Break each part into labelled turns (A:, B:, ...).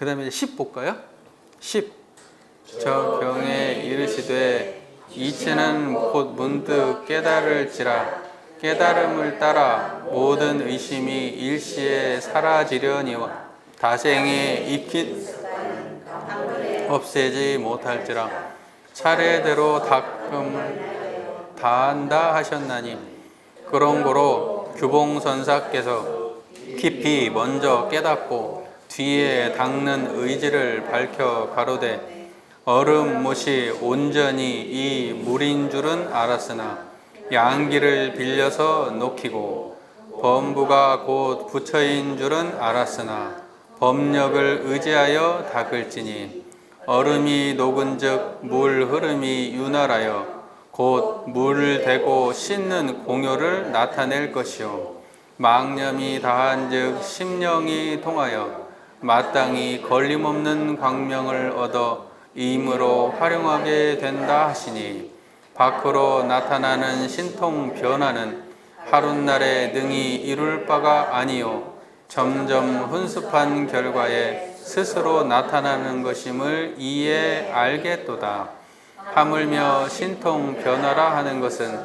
A: 그 다음에 10 볼까요? 10. 저 경에 이르시되 이체는 곧 문득 깨달을지라 깨달음을 따라 모든 의심이 일시에 사라지려니와 다생에 익힌 없애지 못할지라 차례대로 닦음을 다한다 하셨나니 그런 거로 규봉선사께서 깊이 먼저 깨닫고 뒤에 닦는 의지를 밝혀 가로되 얼음 못이 온전히 이 물인 줄은 알았으나 양기를 빌려서 녹이고 범부가 곧 부처인 줄은 알았으나 법력을 의지하여 닦을지니 얼음이 녹은즉 물 흐름이 윤활하여 곧 물을 대고 씻는 공효를 나타낼 것이요. 망념이 다한즉 심령이 통하여 마땅히 걸림없는 광명을 얻어 임으로 활용하게 된다 하시니 밖으로 나타나는 신통 변화는 하룻날에 능히 이룰 바가 아니요 점점 훈습한 결과에 스스로 나타나는 것임을 이에 알겠도다. 하물며 신통 변화라 하는 것은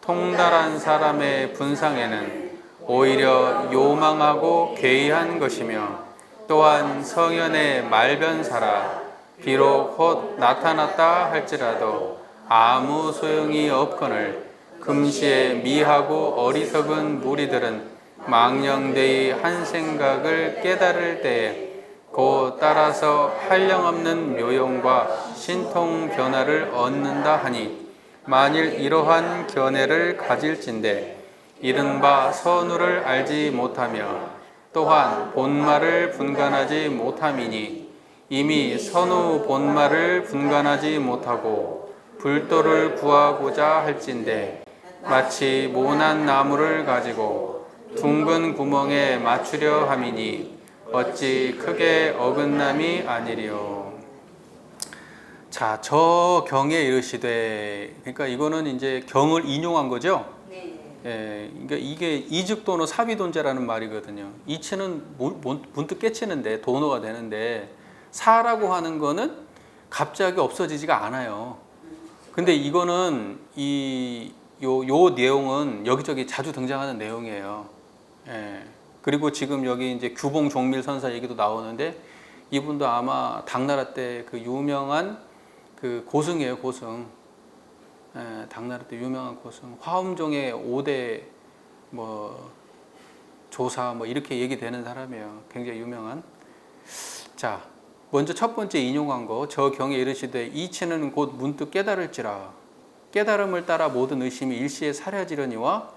A: 통달한 사람의 분상에는 오히려 요망하고 괴이한 것이며 또한 성현의 말변사라 비록 곧 나타났다 할지라도 아무 소용이 없거늘 금시에 미하고 어리석은 무리들은 망령되이 한 생각을 깨달을 때에 곧 따라서 한량없는 묘용과 신통 변화를 얻는다 하니 만일 이러한 견해를 가질진대 이른바 선우를 알지 못하며 또한 본말을 분간하지 못함이니 이미 선우 본말을 분간하지 못하고 불도를 구하고자 할진대 마치 모난 나무를 가지고 둥근 구멍에 맞추려 함이니 어찌 크게 어긋남이 아니리요. 자, 저 경에 이르시되 그러니까 이거는 이제 경을 인용한 거죠.
B: 네.
A: 예, 그러니까 이게 이즉도노 사비돈제라는 말이거든요. 이치는 문- 문- 문득 깨치는데 도노가 되는데 사라고 하는 거는 갑자기 없어지지가 않아요. 근데 이거는 이 요 요 내용은 여기저기 자주 등장하는 내용이에요. 예. 그리고 지금 여기 이제 규봉 종밀 선사 얘기도 나오는데 이분도 아마 당나라 때 그 유명한 그 고승이에요, 고승. 예, 당나라 때 유명한 고승. 화엄종의 5대 뭐 조사 뭐 이렇게 얘기되는 사람이에요. 굉장히 유명한. 자, 먼저 첫 번째 인용한 거, 저 경에 이르시되 이치는 곧 문득 깨달을지라. 깨달음을 따라 모든 의심이 일시에 사려지려니와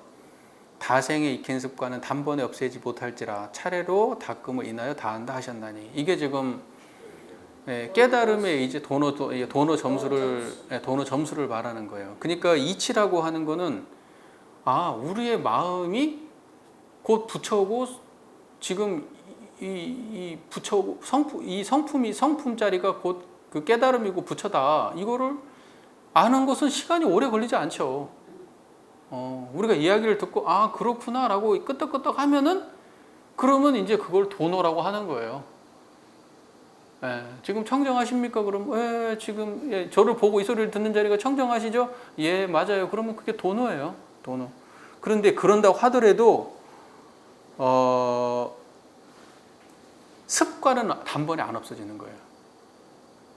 A: 다생의 익힌 습관은 단번에 없애지 못할지라 차례로 닦음을 인하여 다한다 하셨나니 이게 지금 예, 깨달음의 이제 도노 도- 예, 도노 점수를 예, 도노 점수를 말하는 거예요. 그러니까 이치라고 하는 거는 아 우리의 마음이 곧 부처고 지금 이, 이 부처 성품 이 성품이 성품 자리가 곧 그 깨달음이고 부처다 이거를 아는 것은 시간이 오래 걸리지 않죠. 어, 우리가 이야기를 듣고 아 그렇구나라고 끄떡끄떡 하면은 그러면 이제 그걸 도노라고 하는 거예요. 예, 지금 청정하십니까? 그럼 예, 지금 예, 저를 보고 이 소리를 듣는 자리가 청정하시죠? 예, 맞아요. 그러면 그게 도노예요. 도노. 그런데 그런다고 하더라도 어, 습관은 단번에 안 없어지는 거예요.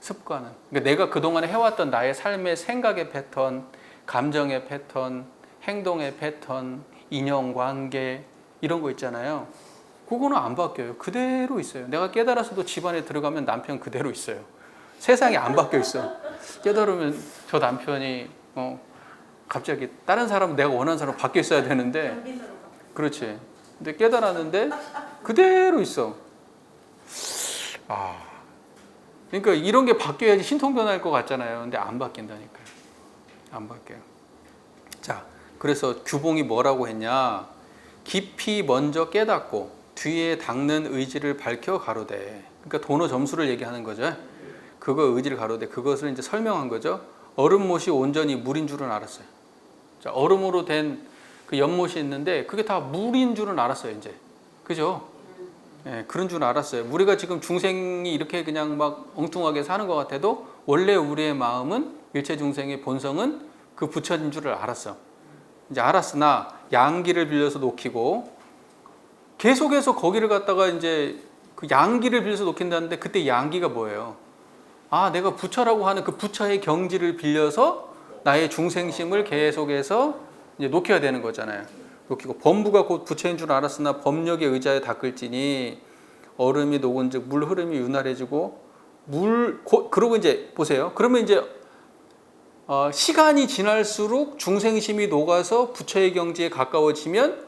A: 습관은. 그러니까 내가 그동안에 해왔던 나의 삶의 생각의 패턴, 감정의 패턴, 행동의 패턴, 인연 관계 이런 거 있잖아요. 그거는 안 바뀌어요. 그대로 있어요. 내가 깨달아서도 집안에 들어가면 남편 그대로 있어요. 세상이 안 바뀌어 있어. 깨달으면 저 남편이 어, 갑자기 다른 사람 내가 원하는 사람 바뀌어 있어야 되는데 그렇지. 근데 깨달았는데 그대로 있어. 아. 그러니까 이런 게 바뀌어야지 신통 변할 것 같잖아요. 근데 안 바뀐다니까요. 안 바뀌어요. 자, 그래서 규봉이 뭐라고 했냐? 깊이 먼저 깨닫고 뒤에 닦는 의지를 밝혀 가로되. 그러니까 도너 점수를 얘기하는 거죠. 그거 의지를 가로되 그것을 이제 설명한 거죠. 얼음못이 온전히 물인 줄은 알았어요. 자, 얼음으로 된 그 연못이 있는데 그게 다 물인 줄은 알았어요, 이제. 그죠? 예, 그런 줄 알았어요. 우리가 지금 중생이 이렇게 그냥 막 엉뚱하게 사는 것 같아도 원래 우리의 마음은 일체 중생의 본성은 그 부처인 줄을 알았어. 이제 알았으나 양기를 빌려서 놓기고 계속해서 거기를 갖다가 이제 그 양기를 빌려서 놓긴다는데 그때 양기가 뭐예요? 아, 내가 부처라고 하는 그 부처의 경지를 빌려서 나의 중생심을 계속해서 이제 놓겨야 되는 거잖아요. 놓기고 범부가 곧 부처인 줄 알았으나 법력의 의자에 닦을지니 얼음이 녹은즉 물 흐름이 윤활해지고 물 고, 그러고 이제 보세요. 그러면 이제 어, 시간이 지날수록 중생심이 녹아서 부처의 경지에 가까워지면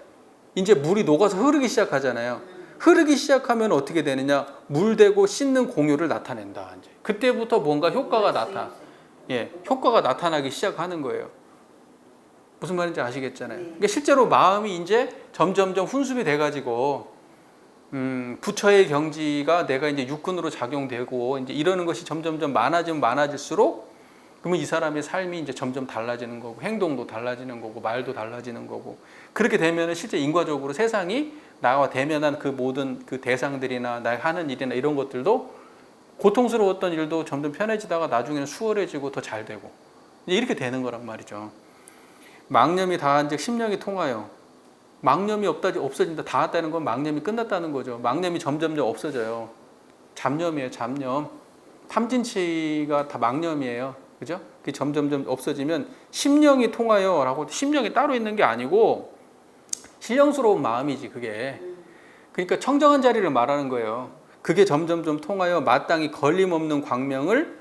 A: 이제 물이 녹아서 흐르기 시작하잖아요. 흐르기 시작하면 어떻게 되느냐? 물 대고 씻는 공효를 나타낸다. 이제 그때부터 뭔가 효과가 나타, 예, 효과가 나타나기 시작하는 거예요. 무슨 말인지 아시겠잖아요.
B: 네.
A: 그러니까 실제로 마음이 이제 점점점 훈습이 돼가지고 음, 부처의 경지가 내가 이제 육군으로 작용되고 이제 이러는 것이 점점점 많아지면 많아질수록 그러면 이 사람의 삶이 이제 점점 달라지는 거고 행동도 달라지는 거고 말도 달라지는 거고 그렇게 되면은 실제 인과적으로 세상이 나와 대면한 그 모든 그 대상들이나 나 하는 일이나 이런 것들도 고통스러웠던 일도 점점 편해지다가 나중에는 수월해지고 더 잘 되고 이렇게 되는 거란 말이죠. 망념이 다한즉 심령이 통하여 망념이 없다 없어진다 닿았다는 건 망념이 끝났다는 거죠. 망념이 점점점 없어져요. 잡념이에요, 잡념. 탐진치가 다 망념이에요. 그죠? 그 점점점 없어지면 심령이 통하여라고 심령이 따로 있는 게 아니고 신령스러운 마음이지 그게. 그러니까 청정한 자리를 말하는 거예요. 그게 점점점 통하여 마땅히 걸림없는 광명을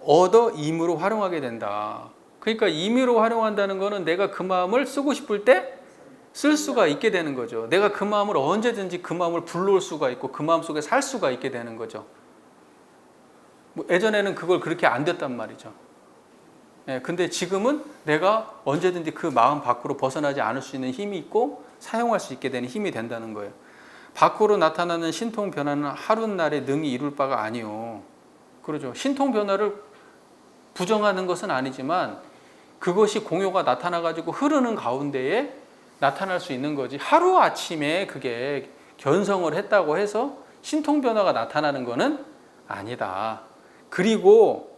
A: 얻어 임으로 활용하게 된다. 그러니까 임의로 활용한다는 거는 내가 그 마음을 쓰고 싶을 때 쓸 수가 있게 되는 거죠. 내가 그 마음을 언제든지 그 마음을 불러올 수가 있고 그 마음 속에 살 수가 있게 되는 거죠. 뭐 예전에는 그걸 그렇게 안 됐단 말이죠. 예, 근데 지금은 내가 언제든지 그 마음 밖으로 벗어나지 않을 수 있는 힘이 있고 사용할 수 있게 되는 힘이 된다는 거예요. 밖으로 나타나는 신통 변화는 하루날에 능히 이룰 바가 아니요. 그러죠. 신통 변화를 부정하는 것은 아니지만 그것이 공효가 나타나 가지고 흐르는 가운데에 나타날 수 있는 거지. 하루 아침에 그게 견성을 했다고 해서 신통 변화가 나타나는 것은 아니다. 그리고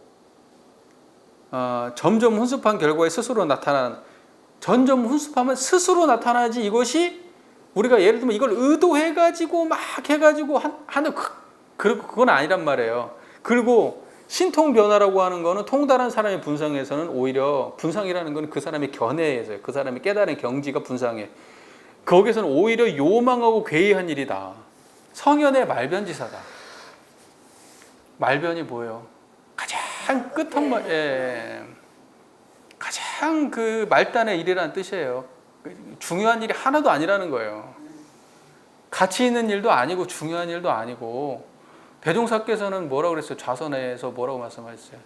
A: 어, 점점 훈습한 결과에 스스로 나타나는 점점 훈습하면 스스로 나타나지 이것이 우리가 예를 들면 이걸 의도해 가지고 막 해 가지고 한- 하는 그, 그 그건 아니란 말이에요. 그리고 신통 변화라고 하는 거는 통달한 사람의 분상에서는 오히려 분상이라는 건 그 사람의 견해에서 그 사람의 깨달은 경지가 분상해. 거기서는 오히려 요망하고 괴이한 일이다. 성현의 말변지사다. 말변이 뭐예요? 가장 끝한말, 예. 가장 그 말단의 일이라는 뜻이에요. 중요한 일이 하나도 아니라는 거예요. 가치 있는 일도 아니고 중요한 일도 아니고 대종사께서는 뭐라고 그랬어요? 좌선에서 뭐라고 말씀하셨어요?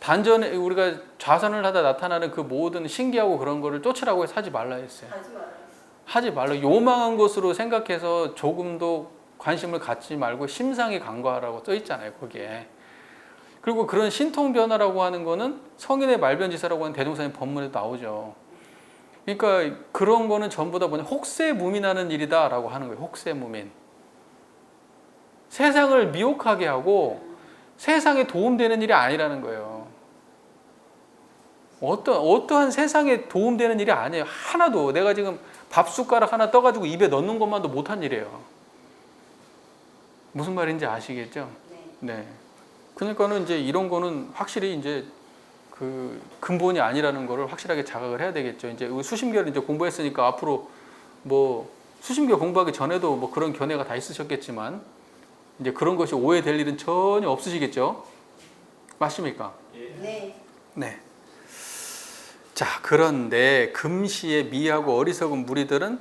A: 단전에 우리가 좌선을 하다 나타나는 그 모든 신기하고 그런 거를 쫓으라고 해서 하지 말라 했어요.
B: 하지 말아요.
A: 하지 말라. 요망한 것으로 생각해서 조금도 관심을 갖지 말고 심상에 간과하라고 써 있잖아요, 거기에. 그리고 그런 신통 변화라고 하는 거는 성인의 말변지사라고 하는 대종사님 법문에도 나오죠. 그러니까 그런 거는 전부 다 뭐냐 혹세 무민하는 일이다라고 하는 거예요. 혹세 무민. 세상을 미혹하게 하고 세상에 도움되는 일이 아니라는 거예요. 어떠, 어떠한 세상에 도움되는 일이 아니에요. 하나도. 내가 지금 밥 숟가락 하나 떠가지고 입에 넣는 것만도 못한 일이에요. 무슨 말인지 아시겠죠?
B: 네.
A: 네. 그러니까는 이제 이런 거는 확실히 이제 그 근본이 아니라는 거를 확실하게 자각을 해야 되겠죠. 이제 수심계를 이제 공부했으니까 앞으로 뭐 수심계 공부하기 전에도 뭐 그런 견해가 다 있으셨겠지만 이제 그런 것이 오해될 일은 전혀 없으시겠죠. 맞습니까?
B: 네.
A: 네. 자, 그런데 금시에 미하고 어리석은 무리들은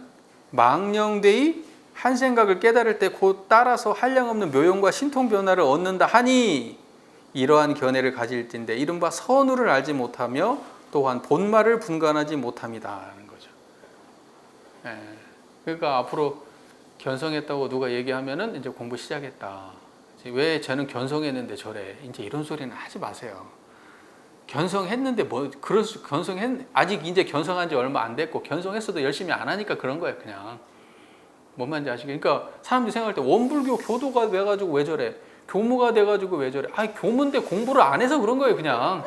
A: 망령되이 한 생각을 깨달을 때 곧 따라서 한량없는 묘용과 신통 변화를 얻는다 하니 이러한 견해를 가질 텐데 이른바 선우를 알지 못하며 또한 본말을 분간하지 못함이다라는 거죠. 예. 그러니까 앞으로 견성했다고 누가 얘기하면은 이제 공부 시작했다. 왜 쟤는 견성했는데 저래? 이제 이런 소리는 하지 마세요. 견성했는데 뭐 그럴 수 견성했 아직 이제 견성한 지 얼마 안 됐고 견성했어도 열심히 안 하니까 그런 거예요 그냥 뭔 말인지 아시겠? 그러니까 사람들이 생각할 때 원불교 교도가 돼가지고 왜 저래? 교무가 돼가지고 왜 저래? 아니 교문데 공부를 안 해서 그런 거예요, 그냥.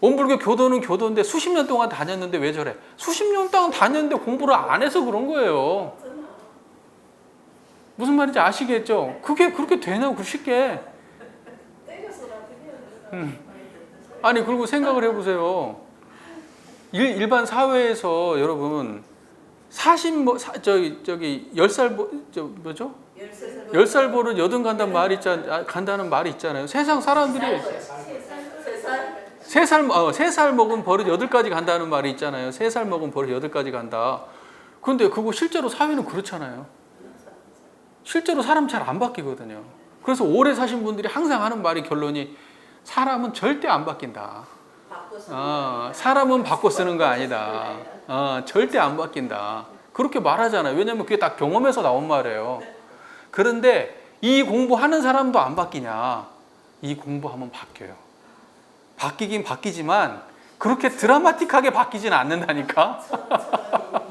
A: 원불교 교도는 교도인데 수십 년 동안 다녔는데 왜 저래? 수십 년 동안 다녔는데 공부를 안 해서 그런 거예요. 무슨 말인지 아시겠죠? 그게 그렇게 되나 그 쉽게? 음. 아니 그리고 생각을 해보세요. 일, 일반 사회에서 여러분 40뭐 저기 저기 10살 보, 저 뭐죠? 10살 버릇 여든 간다는 말이 있잖 간다는 말이 있잖아요. 세상 사람들이 세 살, 어, 세살 먹은 버릇 여덟까지 간다는 말이 있잖아요. 세 살 먹은 버릇 여덟까지 간다. 근데 그거 실제로 사회는 그렇잖아요. 실제로 사람 잘 안 바뀌거든요. 그래서 오래 사신 분들이 항상 하는 말이 결론이 사람은 절대 안 바뀐다. 어, 사람은 바꿔 쓰는 거 아니다. 어, 절대 안 바뀐다. 그렇게 말하잖아요. 왜냐면 그게 다 경험에서 나온 말이에요. 그런데 이 공부하는 사람도 안 바뀌냐? 이 공부하면 바뀌어요. 바뀌긴 바뀌지만 그렇게 드라마틱하게 바뀌지는 않는다니까.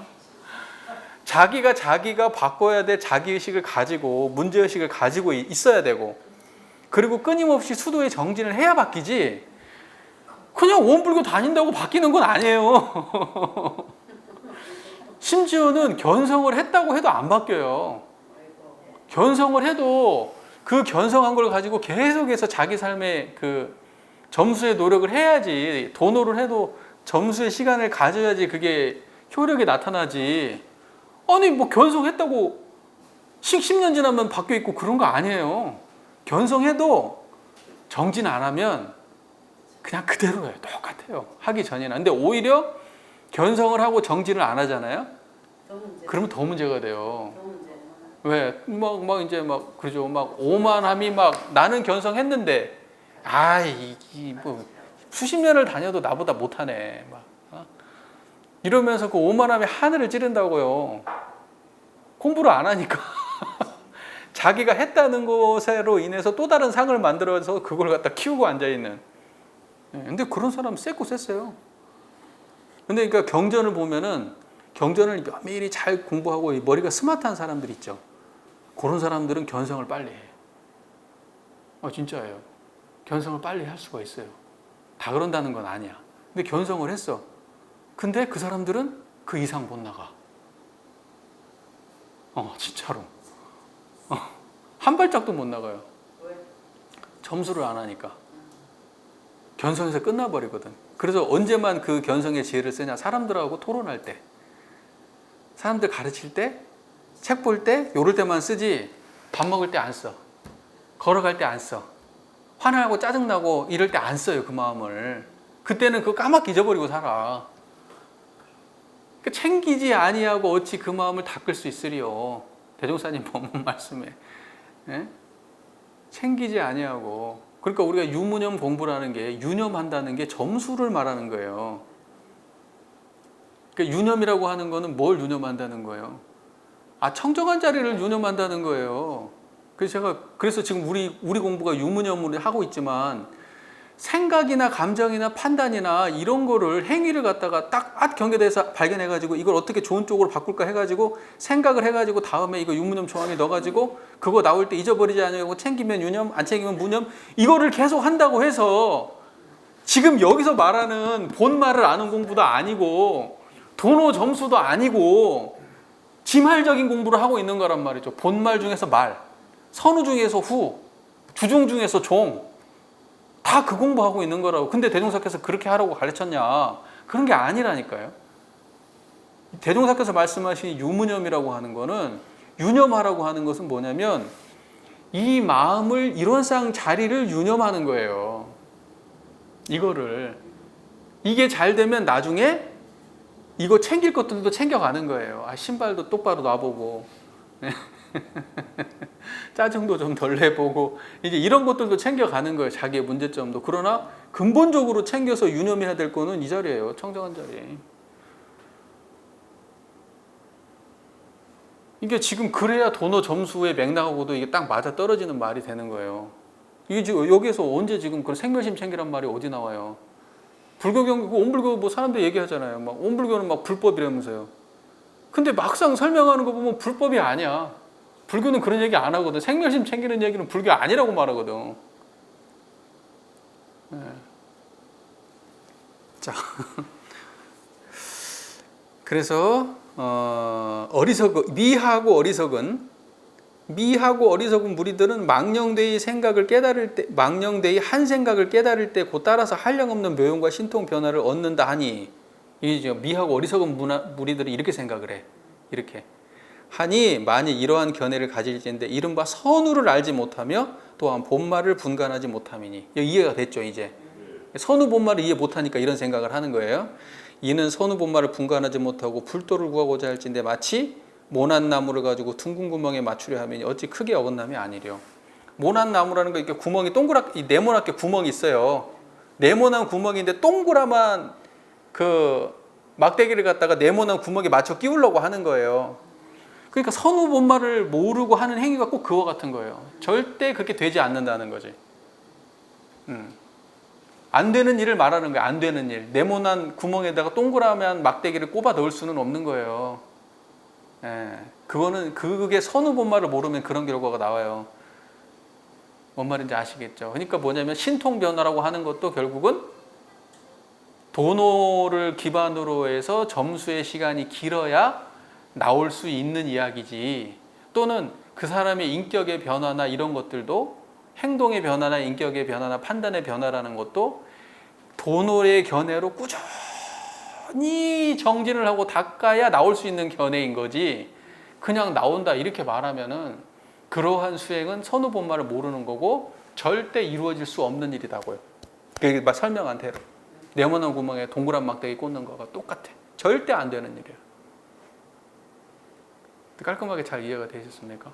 A: 자기가 자기가 바꿔야 될 자기 의식을 가지고 문제 의식을 가지고 이- 있어야 되고 그리고 끊임없이 수도의 정진을 해야 바뀌지. 그냥 원불교 다닌다고 바뀌는 건 아니에요. 심지어는 견성을 했다고 해도 안 바뀌어요. 견성을 해도 그 견성한 걸 가지고 계속해서 자기 삶의 그 점수의 노력을 해야지 도노를 해도 점수의 시간을 가져야지 그게 효력이 나타나지 아니 뭐 견성했다고 10년 지나면 바뀌어 있고 그런 거 아니에요 견성해도 정진 안 하면 그냥 그대로예요 똑같아요 하기 전이나 근데 오히려 견성을 하고 정진을 안 하잖아요 그러면 더 문제가 돼요 왜? 막, 막 이제 막, 그러죠. 막 오만함이 막 나는 견성했는데, 아, 이, 이, 뭐, 수십 년을 다녀도 나보다 못하네. 막. 어? 이러면서 그 오만함이 하늘을 찌른다고요. 공부를 안 하니까. 자기가 했다는 것으로 인해서 또 다른 상을 만들어서 그걸 갖다 키우고 앉아있는. 예, 근데 그런 사람 쎄고 쎄어요. 근데 그러니까 경전을 보면은 경전을 면밀히 잘 공부하고 이 머리가 스마트한 사람들 있죠. 그런 사람들은 견성을 빨리 해요. 어, 진짜예요. 견성을 빨리 할 수가 있어요. 다 그런다는 건 아니야. 근데 견성을 했어. 근데 그 사람들은 그 이상 못 나가. 어, 진짜로. 어, 한 발짝도 못 나가요. 점수를 안 하니까. 견성에서 끝나버리거든. 그래서 언제만 그 견성의 지혜를 쓰냐? 사람들하고 토론할 때. 사람들 가르칠 때, 책 볼 때, 요럴 때만 쓰지, 밥 먹을 때 안 써. 걸어갈 때 안 써. 화나고 짜증나고 이럴 때 안 써요, 그 마음을. 그때는 그거 까맣게 잊어버리고 살아. 그 챙기지 아니하고 어찌 그 마음을 닦을 수 있으리요. 대종사님 법문 말씀에. 예? 챙기지 아니하고. 그러니까 우리가 유무념 공부라는 게 유념한다는 게 점수를 말하는 거예요. 그러니까 유념이라고 하는 거는 뭘 유념한다는 거예요? 아 청정한 자리를 유념한다는 거예요. 그래서 제가 그래서 지금 우리 우리 공부가 유무념을 하고 있지만 생각이나 감정이나 판단이나 이런 거를 행위를 갖다가 딱앗 경계돼서 발견해가지고 이걸 어떻게 좋은 쪽으로 바꿀까 해가지고 생각을 해가지고 다음에 이거 유무념 조항에 넣어가지고 그거 나올 때 잊어버리지 않으려고 챙기면 유념 안 챙기면 무념 이거를 계속 한다고 해서 지금 여기서 말하는 본말을 아는 공부도 아니고 도노 점수도 아니고 지말적인 공부를 하고 있는 거란 말이죠. 본말 중에서 말, 선우 중에서 후, 주중 중에서 종. 다 그 공부하고 있는 거라고. 근데 대종사께서 그렇게 하라고 가르쳤냐? 그런 게 아니라니까요. 대종사께서 말씀하신 유무념이라고 하는 거는 유념하라고 하는 것은 뭐냐면 이 마음을 이론상 자리를 유념하는 거예요. 이거를 이게 잘 되면 나중에 이거 챙길 것들도 챙겨가는 거예요. 아, 신발도 똑바로 놔보고 짜증도 좀 덜 내보고 이제 이런 것들도 챙겨가는 거예요. 자기의 문제점도. 그러나 근본적으로 챙겨서 유념해야 될 거는 이 자리예요. 청정한 자리. 이게 지금 그래야 도너 점수의 맥락하고도 이게 딱 맞아 떨어지는 말이 되는 거예요. 이게 지금 여기에서 언제 지금 그 생멸심 챙기란 말이 어디 나와요? 불교 경우 온불교 뭐 사람들 얘기하잖아요. 막 온불교는 막 불법이라면서요. 근데 막상 설명하는 거 보면 불법이 아니야. 불교는 그런 얘기 안 하거든. 생멸심 챙기는 얘기는 불교 아니라고 말하거든. 네. 자, 그래서 어, 어리석 미하고 어리석은 미하고 어리석은 무리들은 망령되이 생각을 깨달을 때 망령되이 한 생각을 깨달을 때 곧 따라서 한량없는 묘용과 신통 변화를 얻는다 하니 이제 미하고 어리석은 문화, 무리들이 이렇게 생각을 해 이렇게 하니 만일 이러한 견해를 가질지인데 이른바 선우를 알지 못하며 또한 본말을 분간하지 못함이니. 이해가 됐죠 이제? 선우 본말을 이해 못하니까 이런 생각을 하는 거예요. 이는 선우 본말을 분간하지 못하고 불도를 구하고자 할진데 마치 모난 나무를 가지고 둥근 구멍에 맞추려 하면 어찌 크게 어긋남이 아니려. 모난 나무라는 거 이렇게 구멍이 동그랗게 이 네모나게 구멍이 있어요. 네모난 구멍인데 동그라만 그 막대기를 갖다가 네모난 구멍에 맞춰 끼우려고 하는 거예요 그러니까 선우 본말을 모르고 하는 행위가 꼭 그와 같은 거예요 절대 그렇게 되지 않는다는 거지 음. 안 되는 일을 말하는 거예요. 안 되는 일. 네모난 구멍에다가 동그라면 막대기를 꼽아 넣을 수는 없는 거예요. 예. 그거는 그게 선우 본말을 모르면 그런 결과가 나와요. 뭔 말인지 아시겠죠? 그러니까 뭐냐면 신통 변화라고 하는 것도 결국은 도노를 기반으로 해서 점수의 시간이 길어야 나올 수 있는 이야기지. 또는 그 사람의 인격의 변화나 이런 것들도 행동의 변화나 인격의 변화나 판단의 변화라는 것도 도노의 견해로 꾸준히 정진을 하고 닦아야 나올 수 있는 견해인 거지. 그냥 나온다 이렇게 말하면은 그러한 수행은 선우 본말을 모르는 거고 절대 이루어질 수 없는 일이다고요. 그게 막 설명한 대로 네모난 구멍에 동그란 막대기 꽂는 거가 똑같아. 절대 안 되는 일이야. 깔끔하게 잘 이해가 되셨습니까?